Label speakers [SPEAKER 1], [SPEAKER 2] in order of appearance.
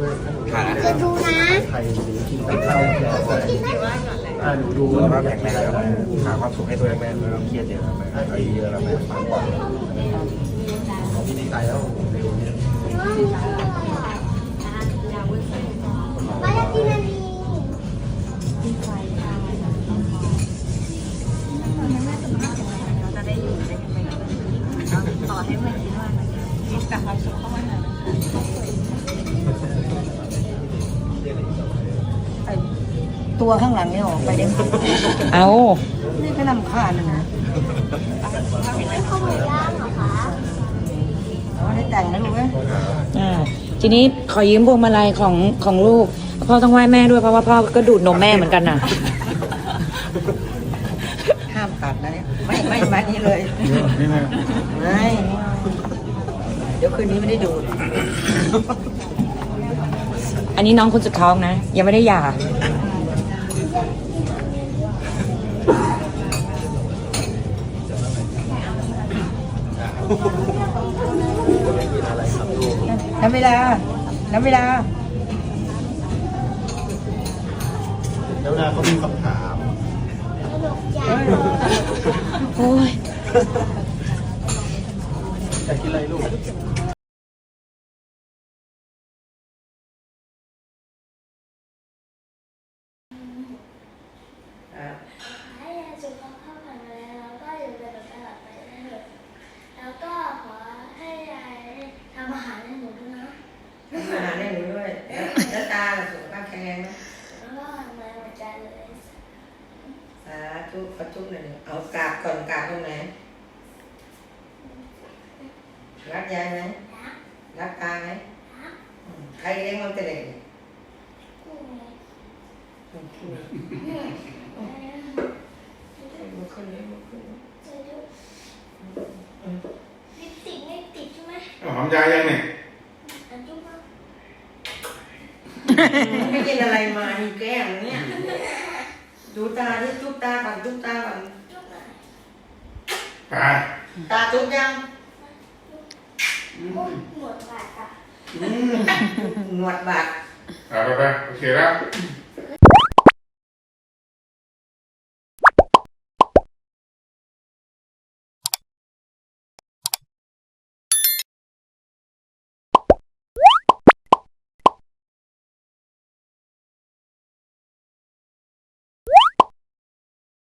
[SPEAKER 1] ด้วยถ้าหนู
[SPEAKER 2] นอาหาร
[SPEAKER 3] จะดูนะ
[SPEAKER 1] ไข่หรือกินกับข้าวแกอ่าหนูดู
[SPEAKER 2] สุขภาพแข็งแรงครับหาความสุขให้ตัวเองแม่ไม่ต้องเครียดเยอะครับแม่อาเยอะแล้วแม่ฟังก่อน
[SPEAKER 1] พี่ดีใจแล้วเร็วเนี่ย
[SPEAKER 3] มาอยากกินอันนี้
[SPEAKER 4] จะได้อยู่ได้กันไปต่อให้ไม่คิดว่ามันมีแต่ความสุขเข้ามาหาไตัวข้างหลังนี่ออกไปได้ไหม
[SPEAKER 5] เอา
[SPEAKER 4] นี่ก็นำคาญนะนะ
[SPEAKER 3] ข้าวหมูย่างเหรอคะ
[SPEAKER 4] ว่าได้แต่งนะลูกเอ้ย
[SPEAKER 5] อ่าทีนี้ขอยืมพวงมาลัยของของลูก พ่อต้องไหว้แม่ด้วยเพราะว่าพ่อก็ดูดนมแม่เหมือนกันน่ะ
[SPEAKER 4] ห้ามตัดนะเนี่ยไม่ไม่มานี่เลย
[SPEAKER 1] นี่นะ
[SPEAKER 4] ไม่เดี๋ยวคืนนี้ไม่ได้ดูด
[SPEAKER 5] อันนี้น้องคนสุดท้องนะ ยังไม่ได้หย่า
[SPEAKER 4] น้ำเวลา น้ำเวลา
[SPEAKER 1] แล้วเวลาเขามีคำถาม
[SPEAKER 5] โอ้ย
[SPEAKER 1] อยากกินอะไรลูก
[SPEAKER 3] ให้
[SPEAKER 4] แข็งแรงไหม
[SPEAKER 3] แล้วก็ทำงานหัวใจเลย
[SPEAKER 4] สาธุขอจุ๊บหน่อยดิเอากราบก่อนกราบตรงไหนรักยายไหม
[SPEAKER 3] นะ
[SPEAKER 4] รักตาไหม
[SPEAKER 3] นะ
[SPEAKER 4] อืมใครเลี้ยงมันแต่เด็กเนี่ย
[SPEAKER 3] กูไง
[SPEAKER 4] อืมอืม
[SPEAKER 3] เนี่ย
[SPEAKER 4] ลุกขึ้นเลยลุกขึ้น
[SPEAKER 3] จะดูลิปสติกไม่ติดใช่ไหม
[SPEAKER 6] หอมยายยังเนี่ย
[SPEAKER 3] อันจุ๊บมา
[SPEAKER 4] ไม่กินอะไรมามีแก้มเนี่ย ดูตาที่จุ๊บตาก่อนจุ๊บตาก่อน
[SPEAKER 3] จุ๊บหน่อย
[SPEAKER 6] ไป
[SPEAKER 4] ตาจุ๊บยัง
[SPEAKER 3] โอ้ยหมดบาทอะ
[SPEAKER 4] หนวดบาด
[SPEAKER 6] ไปไปไปโอเคแล้ว
[SPEAKER 3] ไ